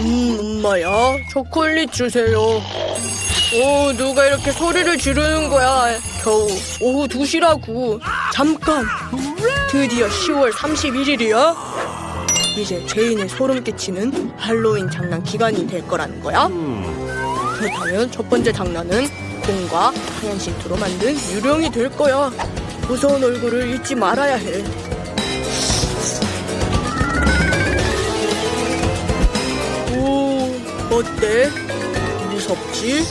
음, 엄마야, 초콜릿 주세요. 오, 누가 이렇게 소리를 지르는 거야. 겨우 오후 2시라고. 잠깐. 드디어 10월 31일이야? 이제 제인의 소름 끼치는 할로윈 장난 기간이 될 거라는 거야? 그렇다면 첫 번째 장난은 공과 하얀 시트로 만든 유령이 될 거야. 무서운 얼굴을 잊지 말아야 해. 어때? 무섭지?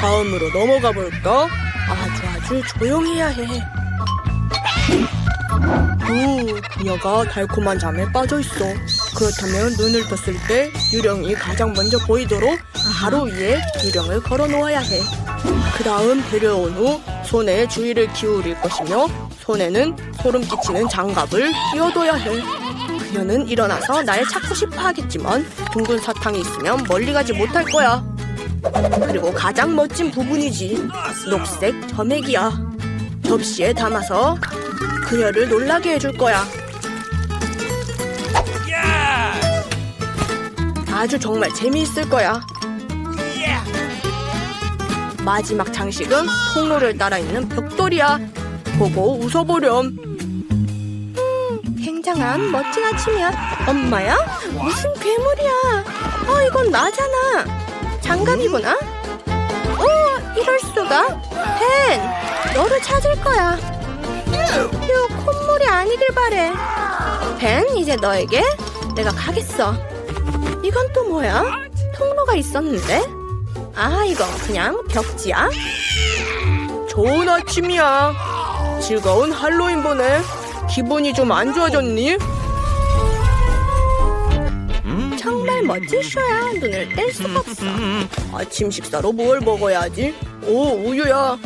다음으로 넘어가 볼까? 아주 아주 조용해야 해. 오, 그녀가 달콤한 잠에 빠져 있어. 그렇다면 눈을 떴을 때 유령이 가장 먼저 보이도록 바로 위에 유령을 걸어 놓아야 해. 그 다음 데려온 후 손에 주의를 기울일 것이며 손에는 소름 끼치는 장갑을 끼워둬야 해. 그녀는 일어나서 날 찾고 싶어 하겠지만 둥근 사탕이 있으면 멀리 가지 못할 거야. 그리고 가장 멋진 부분이지. 녹색 점액이야. 접시에 담아서 그녀를 놀라게 해줄 거야. 아주 정말 재미있을 거야. 마지막 장식은 통로를 따라 있는 벽돌이야. 보고 웃어보렴. 음, 굉장한 멋진 아침이야. 엄마야? 무슨 괴물이야? 어, 이건 나잖아. 장갑이구나. 어, 이럴 수가? 벤, 너를 찾을 거야. 휴, 콧물이 아니길 바래. 벤, 이제 너에게 내가 가겠어. 이건 또 뭐야? 통로가 있었는데? 아, 이거 그냥 벽지야? 좋은 아침이야. 즐거운 할로윈 보내. 기분이 좀 안 좋아졌니? 정말 멋진 쇼야. 눈을 뗄 수가 없어. 아침 식사로 뭘 먹어야지? 오, 우유야.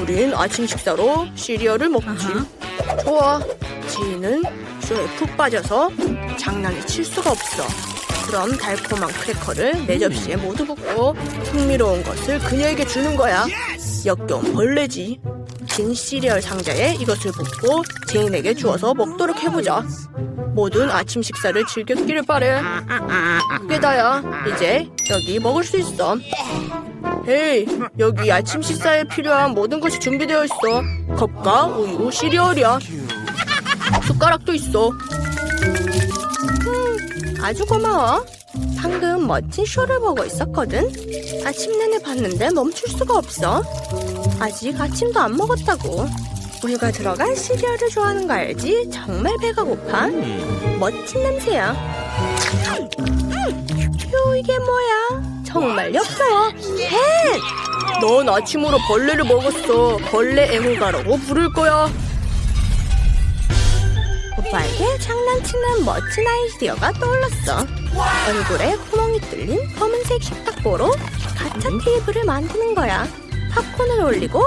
우린 아침 식사로 시리얼을 먹지. 좋아. 제이는 쇼에 푹 빠져서 장난을 칠 수가 없어. 그럼 달콤한 크래커를 내 접시에 모두 붓고 흥미로운 것을 그녀에게 주는 거야. 역겨운 벌레지. 긴 시리얼 상자에 이것을 붓고 제인에게 주어서 먹도록 해보자. 모든 아침 식사를 즐겼기를 바래. 그게 다야. 이제 여기 먹을 수 있어. 헤이, 여기 아침 식사에 필요한 모든 것이 준비되어 있어. 컵과 우유, 시리얼이야. 숟가락도 있어. 음, 아주 고마워. 방금 멋진 쇼를 보고 있었거든. 아침 내내 봤는데 멈출 수가 없어. 아직 아침도 안 먹었다고. 우유가 들어간 시리얼을 좋아하는 거 알지? 정말 배가 고파. 멋진 냄새야. 휴, 이게 뭐야? 정말 역겨워. 벤! 넌 아침으로 벌레를 먹었어. 벌레 애호가라고 부를 거야. 오빠에게 장난치는 멋진 아이디어가 떠올랐어. 얼굴에 구멍이 뚫린 검은색 식탁보로 가짜 테이블을 만드는 거야. 팝콘을 올리고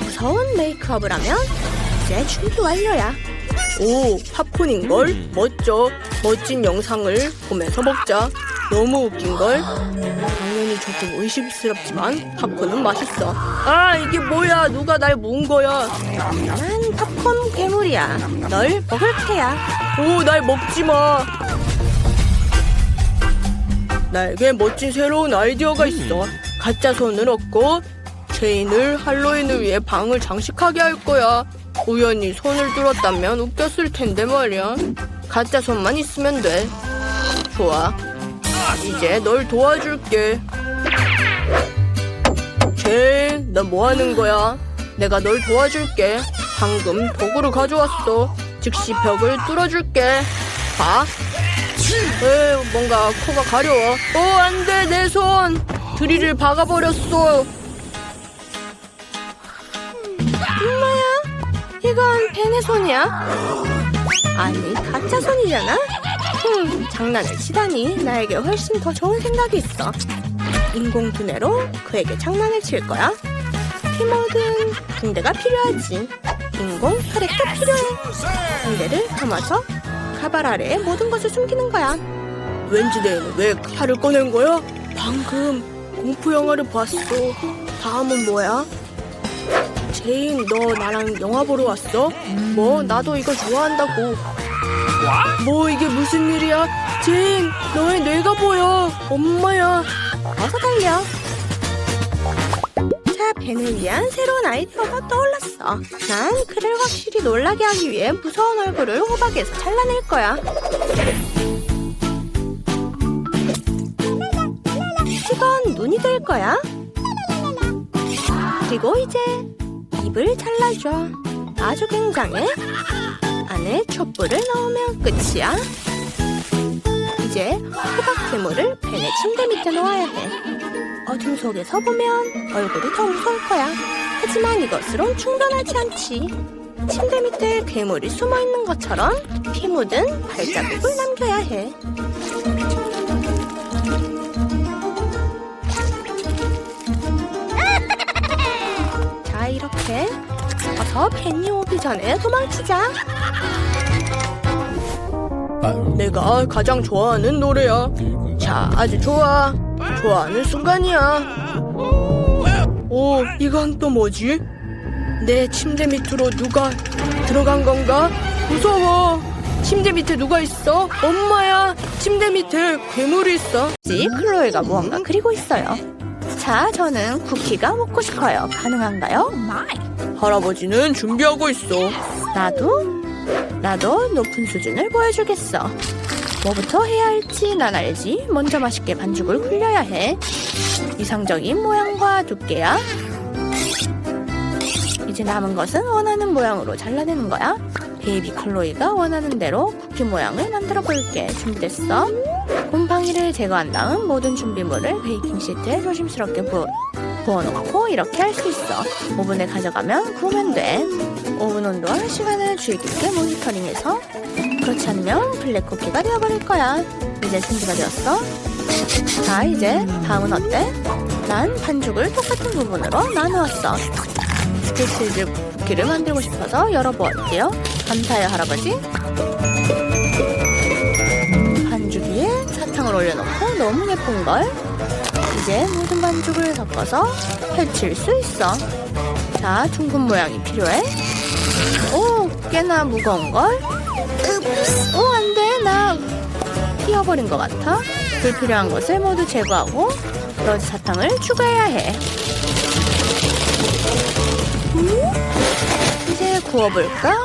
무서운 메이크업을 하면 이제 준비 완료야. 오, 팝콘인걸? 멋져. 멋진 영상을 보면서 먹자. 너무 웃긴걸? 당연히 조금 의심스럽지만 팝콘은 맛있어. 아, 이게 뭐야? 누가 날 모은 거야? 난 팝콘 괴물이야. 널 먹을 테야. 오, 날 먹지 마. 나에게 멋진 새로운 아이디어가 있어. 가짜 손을 얻고 제인을 할로윈을 위해 방을 장식하게 할 거야. 우연히 손을 뚫었다면 웃겼을 텐데 말이야. 가짜 손만 있으면 돼. 좋아. 이제 널 도와줄게. 제인, 너뭐 하는 거야? 내가 널 도와줄게. 방금 도구를 가져왔어. 즉시 벽을 뚫어줄게. 봐. 에 뭔가 코가 가려워. 어, 안 돼, 내 손. 드릴을 박아버렸어. 엄마야, 이건 벤의 손이야? 아니, 가짜 손이잖아? 흠, 장난을 치다니 나에게 훨씬 더 좋은 생각이 있어. 인공 두뇌로 그에게 장난을 칠 거야. 피모든 붕대가 필요하지. 인공 혈액도 필요해. 붕대를 감아서 가발 아래에 모든 것을 숨기는 거야. 왠지 내는 왜 칼을 꺼낸 거야? 방금 공포 영화를 봤어. 다음은 뭐야? 제인, 너 나랑 영화 보러 왔어? 뭐, 나도 이거 좋아한다고. 뭐, 이게 무슨 일이야? 제인, 너의 뇌가 보여. 엄마야. 어서 달려. 자, 벤을 위한 새로운 아이디어가 떠올랐어. 난 그를 확실히 놀라게 하기 위해 무서운 얼굴을 호박에서 잘라낼 거야. 이건 눈이 될 거야. 그리고 이제 입을 잘라줘. 아주 굉장해. 안에 촛불을 넣으면 끝이야. 이제 호박 괴물을 펜의 침대 밑에 놓아야 해. 어둠 속에서 보면 얼굴이 더 무서울 거야. 하지만 이것으론 충분하지 않지. 침대 밑에 괴물이 숨어 있는 것처럼 피 묻은 발자국을 남겨야 해. 자, 이렇게 어서 팬이 오기 전에 도망치자. 내가 가장 좋아하는 노래야. 자, 아주 좋아. 좋아하는 순간이야. 오, 이건 또 뭐지? 내 침대 밑으로 누가 들어간 건가? 무서워. 침대 밑에 누가 있어? 엄마야. 침대 밑에 괴물이 있어. 지 클로에가 무언가 그리고 있어요. 자, 저는 쿠키가 먹고 싶어요. 가능한가요? 할아버지는 준비하고 있어. 나도? 나도 높은 수준을 보여주겠어. 뭐부터 해야 할지 난 알지. 먼저 맛있게 반죽을 굴려야 해. 이상적인 모양과 두께야. 이제 남은 것은 원하는 모양으로 잘라내는 거야. 베이비 클로이가 원하는 대로 쿠키 모양을 만들어 볼게. 준비됐어? 곰팡이를 제거한 다음 모든 준비물을 베이킹 시트에 조심스럽게 부어, 부어놓고 이렇게 할 수 있어. 오븐에 가져가면 구우면 돼. 오븐 온도와 시간을 주의 깊게 모니터링해서 그렇지 않으면 블랙 쿠키가 되어버릴 거야. 이제 준비가 되었어. 자, 이제 다음은 어때? 난 반죽을 똑같은 부분으로 나누었어. 스피치즈 쿠키를 만들고 싶어서 열어보았대요. 감사해요, 할아버지. 반죽 위에 사탕을 올려놓고 너무 예쁜걸? 이제 모든 반죽을 섞어서 펼칠 수 있어. 자, 둥근 모양이 필요해. 오, 꽤나 무거운걸? 오, 안 돼. 나 휘어버린 것 같아. 불필요한 것을 모두 제거하고 러지 사탕을 추가해야 해. 이제 구워볼까?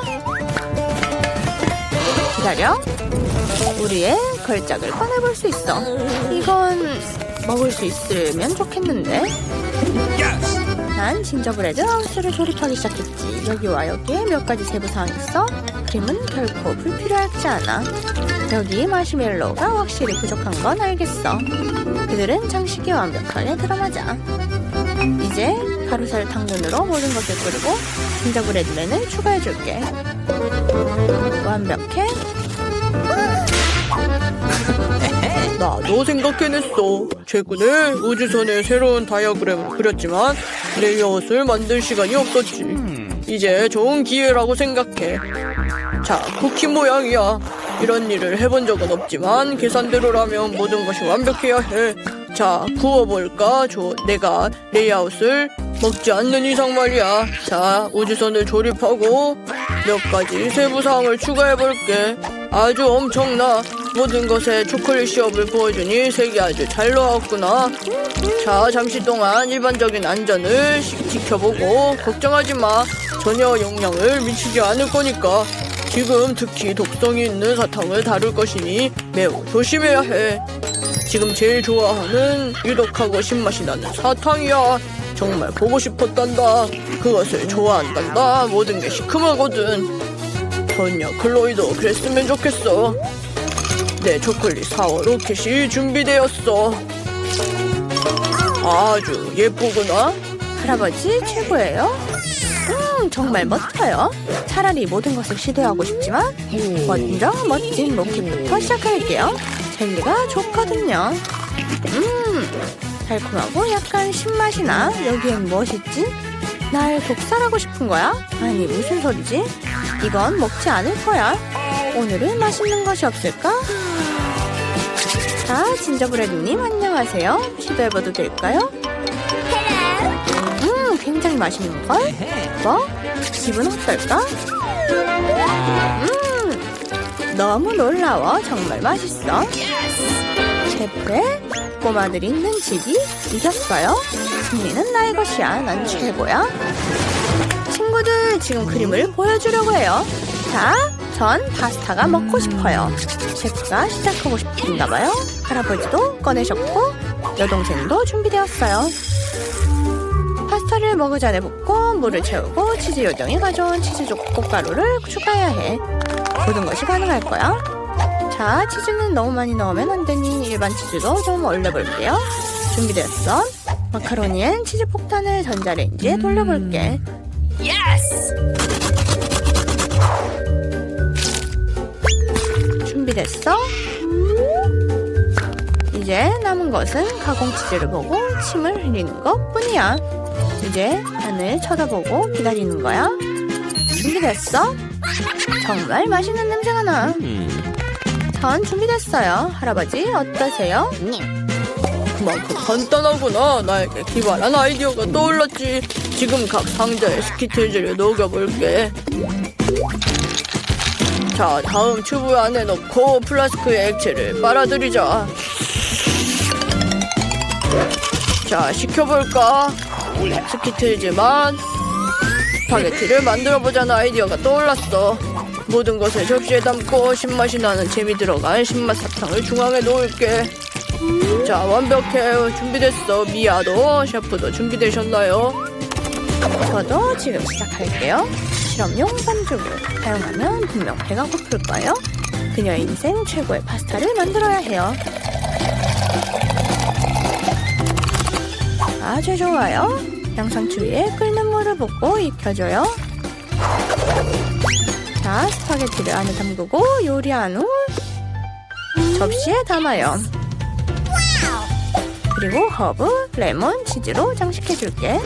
기다려. 우리의 걸작을 꺼내볼 수 있어. 이건 먹을 수 있으면 좋겠는데. 난 진저브레드 하우스를 조립하기 시작했지. 여기와 여기에 몇 가지 세부 사항이 있어. 크림은 결코 불필요하지 않아. 여기 마시멜로우가 확실히 부족한 건 알겠어. 그들은 장식에 완벽하게 들어맞아. 이제 가루살 당면으로 모든 것을 끓이고 진저브레드맨을 추가해줄게. 완벽해. 나도 생각해냈어. 최근에 우주선에 새로운 다이어그램을 그렸지만 레이아웃을 만들 시간이 없었지. 이제 좋은 기회라고 생각해. 자, 쿠키 모양이야. 이런 일을 해본 적은 없지만 계산대로라면 모든 것이 완벽해야 해. 자, 구워볼까? 조, 내가 레이아웃을 먹지 않는 이상 말이야. 자, 우주선을 조립하고 몇 가지 세부 사항을 추가해볼게. 아주 엄청나. 모든 것에 초콜릿 시럽을 부어주니 색이 아주 잘 나왔구나. 자, 잠시 동안 일반적인 안전을 시- 지켜보고 걱정하지 마. 전혀 영향을 미치지 않을 거니까. 지금 특히 독성이 있는 사탕을 다룰 것이니 매우 조심해야 해. 지금 제일 좋아하는 유독하고 신맛이 나는 사탕이야. 정말 보고 싶었단다. 그것을 좋아한단다. 모든 게 시큼하거든. 전혀 클로이도 그랬으면 좋겠어. 내 초콜릿 사워 로켓이 준비되었어. 아주 예쁘구나. 할아버지 최고예요. 음, 정말 멋져요. 차라리 모든 것을 시도하고 싶지만 먼저 멋진 로켓부터 시작할게요. 젤리가 좋거든요. 음, 달콤하고 약간 신맛이 나. 여기엔 무엇이지? 날 독살하고 싶은 거야? 아니 무슨 소리지? 이건 먹지 않을 거야. 오늘은 맛있는 것이 없을까? 자, 진저브레드님 안녕하세요. 시도해봐도 될까요? 음, 굉장히 굉장히 맛있는 걸. 뭐? 기분 어떨까? 음, 너무 놀라워. 정말 맛있어. 셰프의 꼬마들이 있는 집이 이겼어요. 승리는 나의 것이야. 난 최고야. 친구들 지금 그림을 보여주려고 해요. 자, 전 파스타가 먹고 싶어요. 셰프가 시작하고 싶은가 봐요. 할아버지도 꺼내셨고 여동생도 준비되었어요. 파스타를 먹기 전에 붓고 물을 채우고 치즈 요정이 가져온 치즈 족볶가루를 추가해야 해. 모든 것이 가능할 거야. 자, 치즈는 너무 많이 넣으면 안 되니 일반 치즈도 좀 올려볼게요. 준비됐어. 마카로니엔 치즈 폭탄을 전자레인지에 돌려볼게. 준비됐어? 이제 남은 것은 가공 치즈를 보고 침을 흘리는 것 뿐이야. 이제 하늘 쳐다보고 기다리는 거야. 준비됐어? 정말 맛있는 냄새가 나. 전 준비됐어요. 할아버지 어떠세요? 그만큼 간단하구나. 나에게 기발한 아이디어가 떠올랐지. 지금 각 상자에 스키틀즈를 녹여볼게. 자, 다음 튜브 안에 넣고 플라스크에 액체를 빨아들이자. 자, 시켜볼까? 스키틀즈만 스파게티를 만들어보자는 아이디어가 떠올랐어. 모든 것을 접시에 담고 신맛이 나는 재미 들어간 신맛 사탕을 중앙에 놓을게. 자, 완벽해. 준비됐어. 미아도 셰프도 준비되셨나요? 저도 지금 시작할게요. 실험용 반죽을 사용하면 분명 배가 고플 거예요. 그녀의 인생 최고의 파스타를 만들어야 해요. 아주 좋아요. 양상추 위에 끓는 물을 붓고 익혀줘요. 자, 스파게티를 안에 담그고 요리한 후 접시에 담아요. 그리고 허브, 레몬, 치즈로 장식해줄게.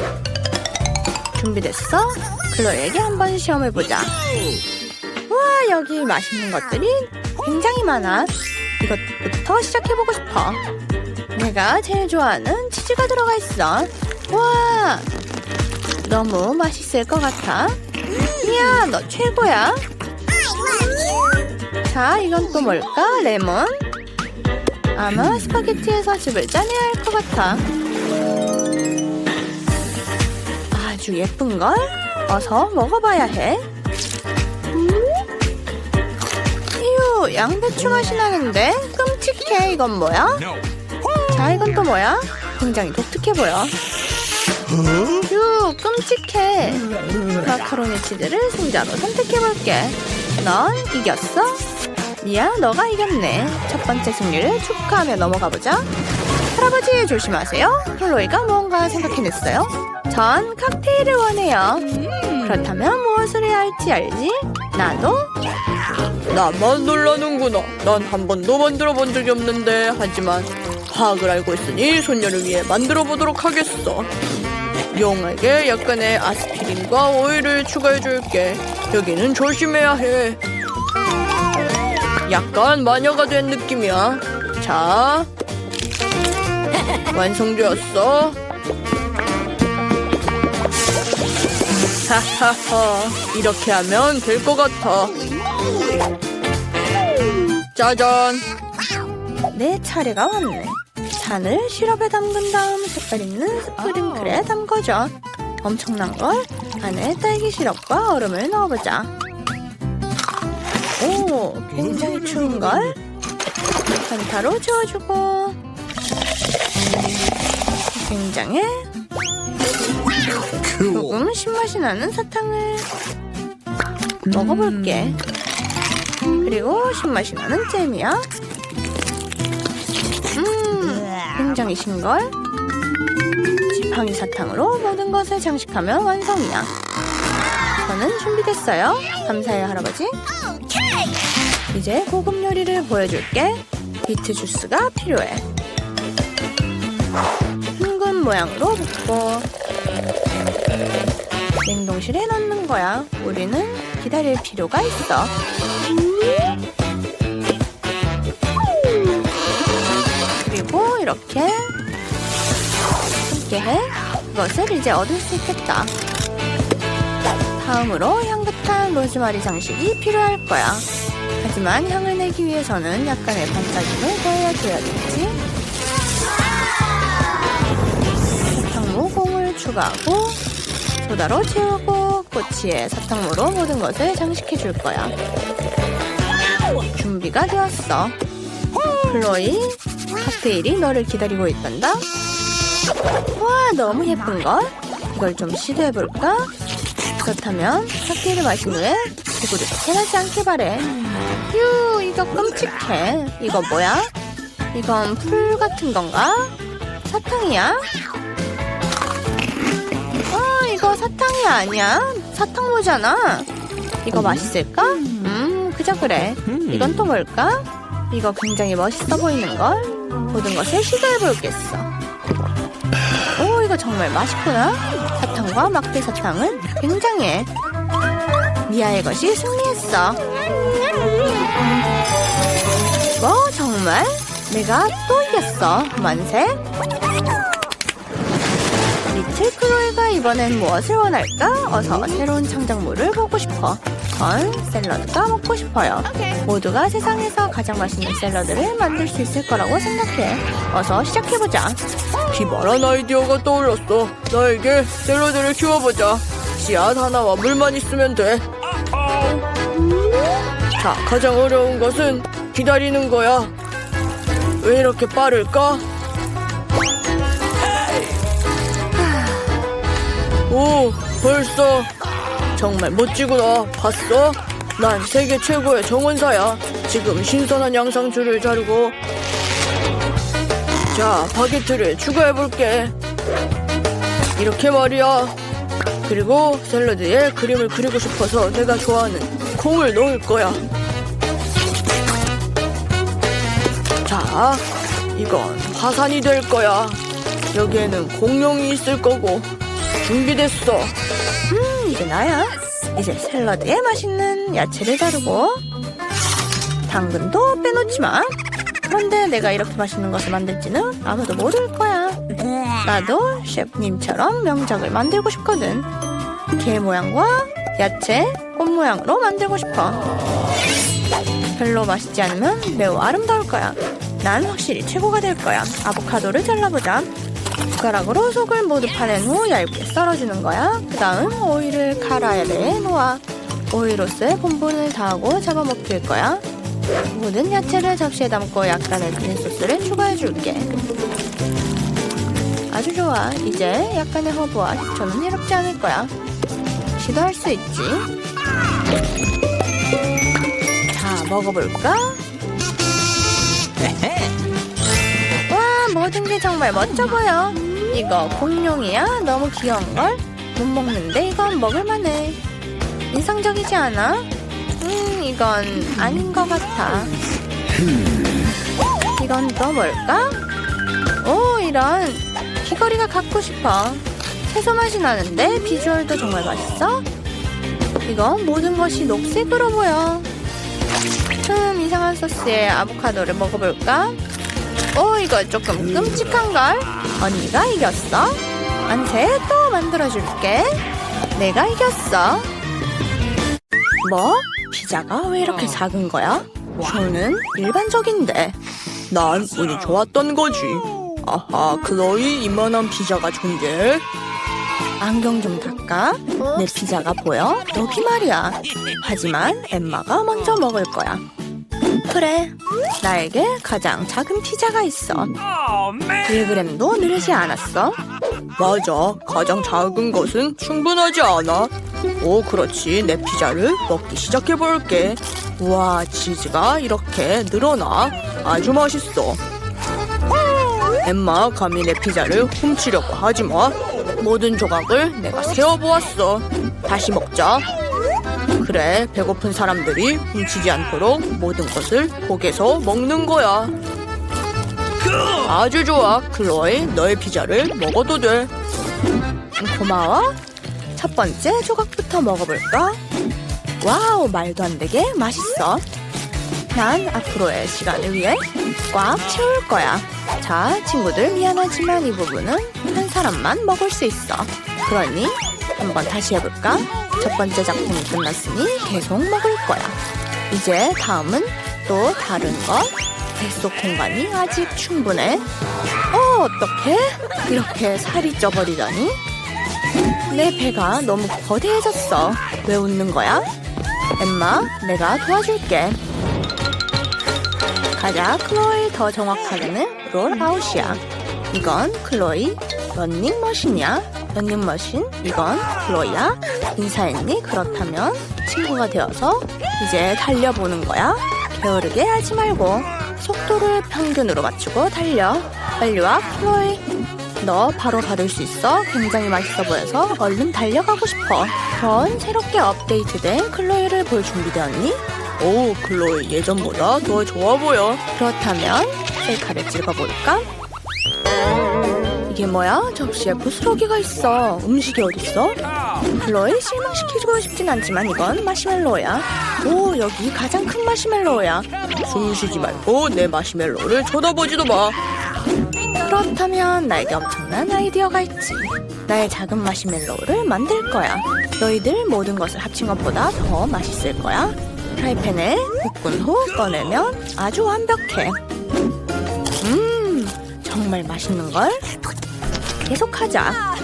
준비됐어? 클로에게 한번 시험해보자. 우와, 여기 맛있는 것들이 굉장히 많아. 이것부터 시작해보고 싶어. 내가 제일 좋아하는 치즈가 들어가 있어. 와, 너무 맛있을 것 같아. 이야, 너 최고야. 자, 이건 또 뭘까? 레몬. 아마 스파게티에서 즙을 짜내야 할 것 같아. 아주 예쁜걸? 어서 먹어봐야 해. 이유, 양배추 맛이 나는데? 끔찍해, 이건 뭐야? 자, 이건 또 뭐야? 굉장히 독특해 보여. 유, 끔찍해. 마카로니 치즈를 승자로 선택해볼게. 넌 이겼어? 미야, 너가 이겼네. 첫 번째 승리를 축하하며 넘어가 보자. 할아버지 조심하세요. 클로이가 뭔가 생각해냈어요. 전 칵테일을 원해요. 그렇다면 무엇을 해야 할지 알지? 나도? 나만 놀라는구나. 난 한 번도 만들어 본 적이 없는데 하지만 화학을 알고 있으니 손녀를 위해 만들어 보도록 하겠어. 용에게 약간의 아스피린과 오일을 추가해 줄게. 여기는 조심해야 해. 약간 마녀가 된 느낌이야. 자, 완성되었어. 하하하, 이렇게 하면 될 것 같아. 짜잔. 내 차례가 왔네. 잔을 시럽에 담근 다음 색깔 있는 스프링클에 담궈줘. 엄청난 걸 안에 딸기 시럽과 얼음을 넣어보자. 오, 굉장히 추운 걸. 전타로 채워주고. 굉장해. 조금 신맛이 나는 사탕을 먹어볼게. 그리고 신맛이 나는 잼이야. 음, 굉장히 신걸. 지팡이 사탕으로 모든 것을 장식하면 완성이야. 저는 준비됐어요. 감사해요, 할아버지. 이제 고급 요리를 보여줄게. 비트 주스가 필요해. 둥근 모양으로 붓고 냉동실에 넣는 거야. 우리는 기다릴 필요가 있어. 그리고 이렇게 함께 해. 이것을 이제 얻을 수 있겠다. 다음으로 향긋한 로즈마리 장식이 필요할 거야. 하지만 향을 내기 위해서는 약간의 반짝임을 더해줘야겠지. 사탕무 공을 추가하고 소다로 채우고 꼬치에 사탕무로 모든 것을 장식해 줄 거야. 준비가 되었어. 클로이, 칵테일이 너를 기다리고 있단다. 와, 너무 예쁜걸? 이걸 좀 시도해볼까? 그렇다면 칵테일을 마신 후에 지구를 태어나지 않길 바래. 휴, 이거 끔찍해. 이거 뭐야? 이건 풀 같은 건가? 사탕이야? 어, 이거 사탕이 아니야. 사탕무잖아. 이거 맛있을까? 음, 그저 그래. 이건 또 뭘까? 이거 굉장히 멋있어 보이는걸? 모든 것을 시도해볼겠어. 오, 이거 정말 맛있구나. 사탕과 막대 사탕은 굉장해. 미아의 것이 승리했어. 뭐, 정말? 내가 또 이겼어. 만세. 리틀 크로이가 이번엔 무엇을 원할까? 어서 새로운 창작물을 보고 싶어. 전 샐러드가 먹고 싶어요. 모두가 세상에서 가장 맛있는 샐러드를 만들 수 있을 거라고 생각해. 어서 시작해보자. 기발한 아이디어가 떠올랐어. 나에게 샐러드를 키워보자. 씨앗 하나와 물만 있으면 돼. 자, 가장 어려운 것은 기다리는 거야. 왜 이렇게 빠를까? 오, 벌써 정말 멋지구나. 봤어? 난 세계 최고의 정원사야. 지금 신선한 양상추를 자르고 자, 바게트를 추가해볼게. 이렇게 말이야. 그리고 샐러드에 그림을 그리고 싶어서 내가 좋아하는 콩을 넣을 거야. 자, 이건 화산이 될 거야. 여기에는 공룡이 있을 거고. 준비됐어. 음, 이게 나야. 이제 샐러드에 맛있는 야채를 자르고 당근도 빼놓지 마. 그런데 내가 이렇게 맛있는 것을 만들지는 아무도 모를 거야. 나도 셰프님처럼 명작을 만들고 싶거든. 개 모양과 야채, 꽃 모양으로 만들고 싶어. 별로 맛있지 않으면 매우 아름다울 거야. 난 확실히 최고가 될 거야. 아보카도를 잘라보자. 숟가락으로 속을 모두 파낸 후 얇게 썰어주는 거야. 그 다음 오일을 카라멜에 놓아 오일로스의 본분을 다하고 잡아먹힐 거야. 모든 야채를 접시에 담고 약간의 그린 소스를 추가해줄게. 아주 좋아. 이제 약간의 허브와 식초는 해롭지 않을 거야. 시도할 수 있지. 자, 먹어볼까? 와, 모든 게 정말 멋져 보여. 이거 공룡이야? 너무 귀여운걸? 못 먹는데 이건 먹을만해. 인상적이지 않아? 음, 이건 아닌 것 같아. 이건 또 뭘까? 오, 이런. 귀걸이가 갖고 싶어. 채소 맛이 나는데 비주얼도 정말 맛있어? 이건 모든 것이 녹색으로 보여. 음, 이상한 소스에 아보카도를 먹어볼까? 오, 이거 조금 끔찍한걸? 언니가 이겼어? 안새 또 만들어줄게. 내가 이겼어. 뭐? 피자가 왜 이렇게 작은 거야? 저는 일반적인데. 난 운이 좋았던 거지. 아하, 클로이 이만한 피자가 존재해? 안경 좀 닦아. 내 피자가 보여? 여기 말이야. 하지만 엠마가 먼저 먹을 거야. 그래. 나에게 가장 작은 피자가 있어. 1g도 늘지 않았어. 맞아. 가장 작은 것은 충분하지 않아. 오, 그렇지. 내 피자를 먹기 시작해볼게. 우와, 치즈가 이렇게 늘어나. 아주 맛있어. 엠마, 감히 내 피자를 훔치려고 하지 마. 모든 조각을 내가 세어보았어. 다시 먹자. 그래, 배고픈 사람들이 훔치지 않도록 모든 것을 고개서 먹는 거야. 아주 좋아, 클로이. 너의 피자를 먹어도 돼. 고마워. 첫 번째 조각부터 먹어볼까? 와우, 말도 안 되게 맛있어. 난 앞으로의 시간을 위해 꽉 채울 거야. 자, 친구들 미안하지만 이 부분은 한 사람만 먹을 수 있어. 그러니 한번 다시 해볼까? 첫 번째 작품이 끝났으니 계속 먹을 거야. 이제 다음은 또 다른 거. 뱃속 공간이 아직 충분해. 어, 어떡해? 이렇게 살이 쪄버리다니? 내 배가 너무 거대해졌어. 왜 웃는 거야? 엠마, 내가 도와줄게. 가자, 클로이 더 정확하게는 롤아웃이야. 이건 클로이 런닝머신이야. 런닝머신, 이건 클로이야. 인사했니? 그렇다면 친구가 되어서 이제 달려보는 거야. 게으르게 하지 말고 속도를 평균으로 맞추고 달려. 빨리 와, 클로이. 너 바로 받을 수 있어. 굉장히 맛있어 보여서 얼른 달려가고 싶어. 전 새롭게 업데이트된 클로이를 볼 준비되었니? 오, 클로이 예전보다 더 좋아 보여. 그렇다면 셀카를 찍어볼까? 이게 뭐야? 접시에 부스러기가 있어. 음식이 어딨어? 클로이 실망시키고 싶진 않지만 이건 마시멜로야. 오, 여기 가장 큰 마시멜로야. 숨 쉬지 말고 내 마시멜로를 쳐다보지도 마. 그렇다면 나에게 엄청난 아이디어가 있지. 나의 작은 마시멜로우를 만들 거야. 너희들 모든 것을 합친 것보다 더 맛있을 거야. 프라이팬에 볶은 후 꺼내면 아주 완벽해. 음, 정말 맛있는걸? 계속하자.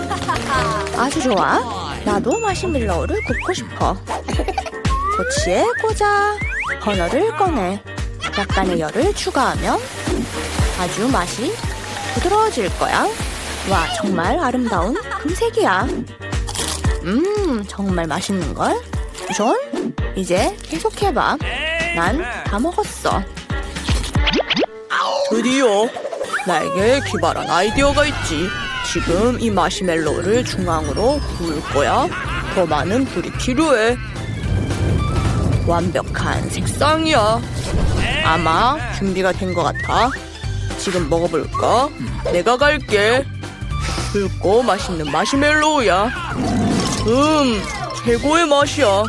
아주 좋아. 나도 마시멜로우를 굽고 싶어. 고치에 꽂아. 버너를 꺼내. 약간의 열을 추가하면 아주 맛이 부드러워질 거야. 와, 정말 아름다운 금색이야. 음, 정말 맛있는걸? 존, 이제 계속해봐. 난 다 먹었어. 드디어 나에게 기발한 아이디어가 있지. 지금 이 마시멜로를 중앙으로 구울 거야. 더 많은 불이 필요해. 완벽한 색상이야. 아마 준비가 된 것 같아. 지금 먹어볼까? 내가 갈게. 붉고 맛있는 마시멜로우야. 음, 최고의 맛이야.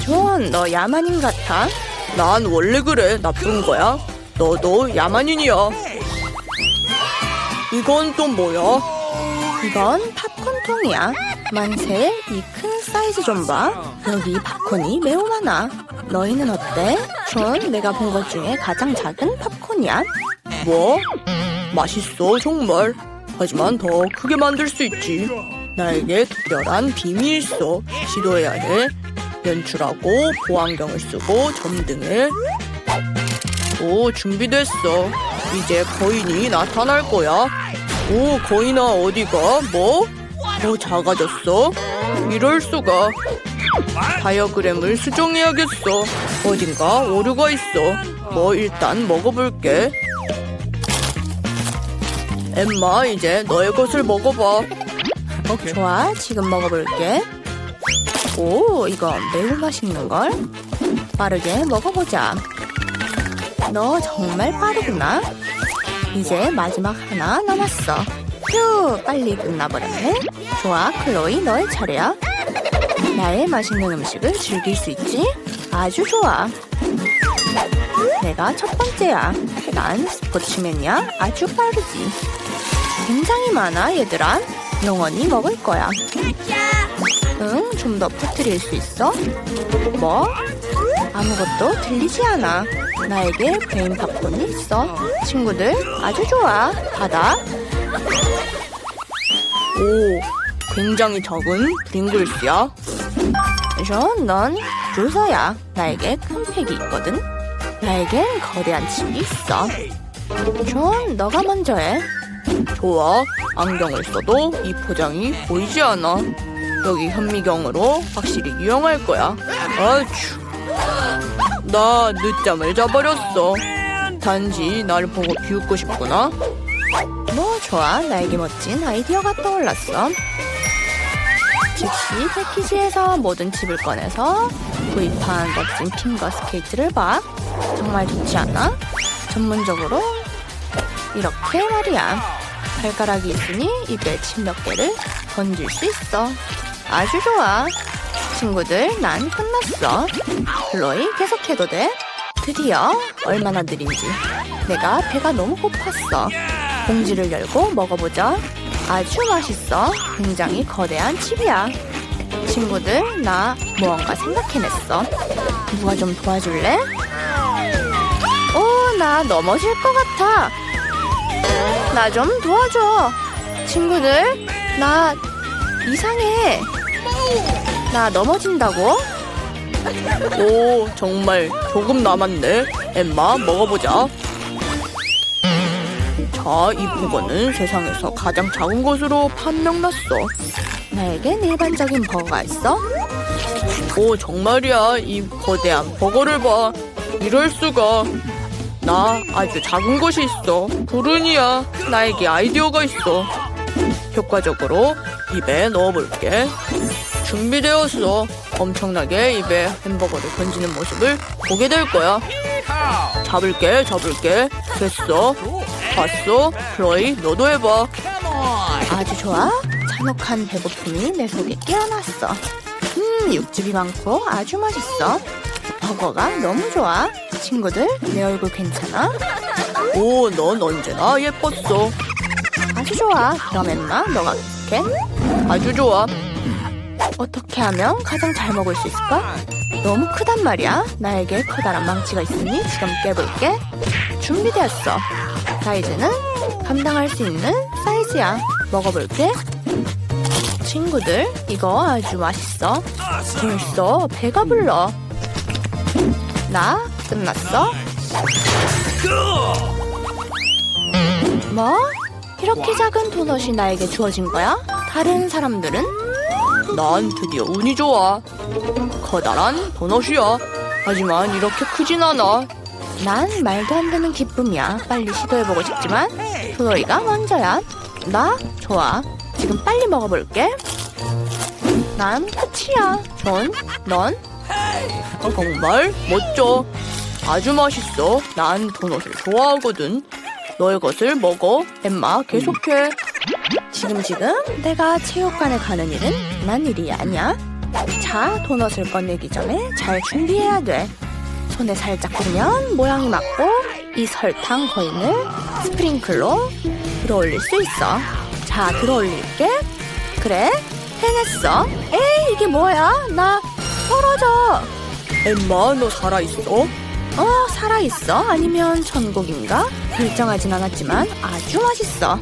존, 너 야만인 같아. 난 원래 그래. 나쁜 거야. 너도 야만인이야. 이건 또 뭐야? 이건 팝콘통이야. 만세, 이 큰 사이즈 좀 봐. 여기 팝콘이 매우 많아. 너희는 어때? 존, 내가 본 것 중에 가장 작은 팝콘이야. 뭐? 맛있어, 정말. 하지만 더 크게 만들 수 있지. 나에게 특별한 비밀이 있어. 시도해야 해. 연출하고 보안경을 쓰고 점등해. 오, 준비됐어. 이제 거인이 나타날 거야. 오, 거인아 어디가? 뭐? 더 작아졌어? 이럴 수가. 다이어그램을 수정해야겠어. 어딘가 오류가 있어. 뭐 일단 먹어볼게. 엠마 이제 너의 것을 먹어봐. 좋아, 지금 먹어볼게. 오, 이거 매우 맛있는걸? 빠르게 먹어보자. 너 정말 빠르구나. 이제 마지막 하나 남았어. 휴, 빨리 끝나버렸네. 좋아, 클로이, 너의 차례야. 나의 맛있는 음식을 즐길 수 있지? 아주 좋아. 내가 첫 번째야. 난 스포츠맨이야. 아주 빠르지. 굉장히 많아, 얘들아. 영원히 먹을 거야. 응, 좀 더 퍼뜨릴 수 있어? 뭐? 아무것도 들리지 않아. 나에게 베인 팝콘이 있어. 친구들, 아주 좋아. 받아. 오, 굉장히 적은 브링글스야. 존, 넌 루서야. 나에게 큰 팩이 있거든. 나에겐 거대한 칩이 있어. 존, 너가 먼저 해. 좋아. 안경을 써도 이 포장이 보이지 않아. 여기 현미경으로 확실히 유용할 거야. 아휴. 나 늦잠을 자버렸어. 단지 나를 보고 비웃고 싶구나. 뭐 좋아 나에게 멋진 아이디어가 떠올랐어 즉시 패키지에서 모든 칩을 꺼내서 구입한 멋진 핑거 스케이트를 봐 정말 좋지 않아? 전문적으로 이렇게 말이야 발가락이 있으니 입에 침몇 개를 던질 수 있어 아주 좋아 친구들 난 끝났어 클로이 계속해도 돼? 드디어 얼마나 느린지 내가 배가 너무 고팠어. 봉지를 열고 먹어보자. 아주 맛있어. 굉장히 거대한 칩이야. 친구들, 나 무언가 생각해냈어. 누가 좀 도와줄래? 오, 나 넘어질 것 같아. 나 좀 도와줘. 친구들, 나 이상해. 나 넘어진다고? 오, 정말 조금 남았네. 엠마, 먹어보자. 자, 이 버거는 세상에서 가장 작은 것으로 판명났어. 나에겐 일반적인 버거가 있어? 오, 정말이야. 이 거대한 버거를 봐. 이럴 수가. 나 아주 작은 것이 있어. 불운이야. 나에게 아이디어가 있어. 효과적으로 입에 넣어볼게. 준비되었어. 엄청나게 입에 햄버거를 던지는 모습을 보게 될 거야. 잡을게, 잡을게. 됐어. 봤어? 플로이, 너도 해봐. 아주 좋아. 잔혹한 배고픔이 내 속에 깨어났어. 음, 육즙이 많고 아주 맛있어. 버거가 너무 좋아. 친구들, 내 얼굴 괜찮아? 오, 넌 언제나 예뻤어. 아주 좋아. 그럼 엠마, 너가 어떻게? 아주 좋아. 어떻게 하면 가장 잘 먹을 수 있을까? 너무 크단 말이야. 나에게 커다란 망치가 있으니 지금 깨볼게. 준비되었어. 사이즈는 감당할 수 있는 사이즈야. 먹어볼게. 친구들, 이거 아주 맛있어. 벌써 배가 불러. 나 끝났어? 뭐? 이렇게 작은 도넛이 나에게 주어진 거야? 다른 사람들은? 난 드디어 운이 좋아. 커다란 도넛이야. 하지만 이렇게 크진 않아. 난 말도 안 되는 기쁨이야. 빨리 시도해보고 싶지만 플로이가 먼저야. 나? 좋아. 지금 빨리 먹어볼게. 난 끝이야. 전? 넌? 정말 멋져. 아주 맛있어. 난 도넛을 좋아하거든. 너의 것을 먹어. 엠마, 계속해. 지금 지금 내가 체육관에 가는 일은 난 일이 아니야. 자, 도넛을 꺼내기 전에 잘 준비해야 돼. 손에 살짝 들면 모양이 맞고 이 설탕 거인을 스프링클로 들어올릴 수 있어. 자, 들어올릴게. 그래, 해냈어. 에이, 이게 뭐야? 나 떨어져. 엠마, 너 살아있어? 어, 살아있어? 아니면 천국인가? 결정하진 않았지만 아주 맛있어.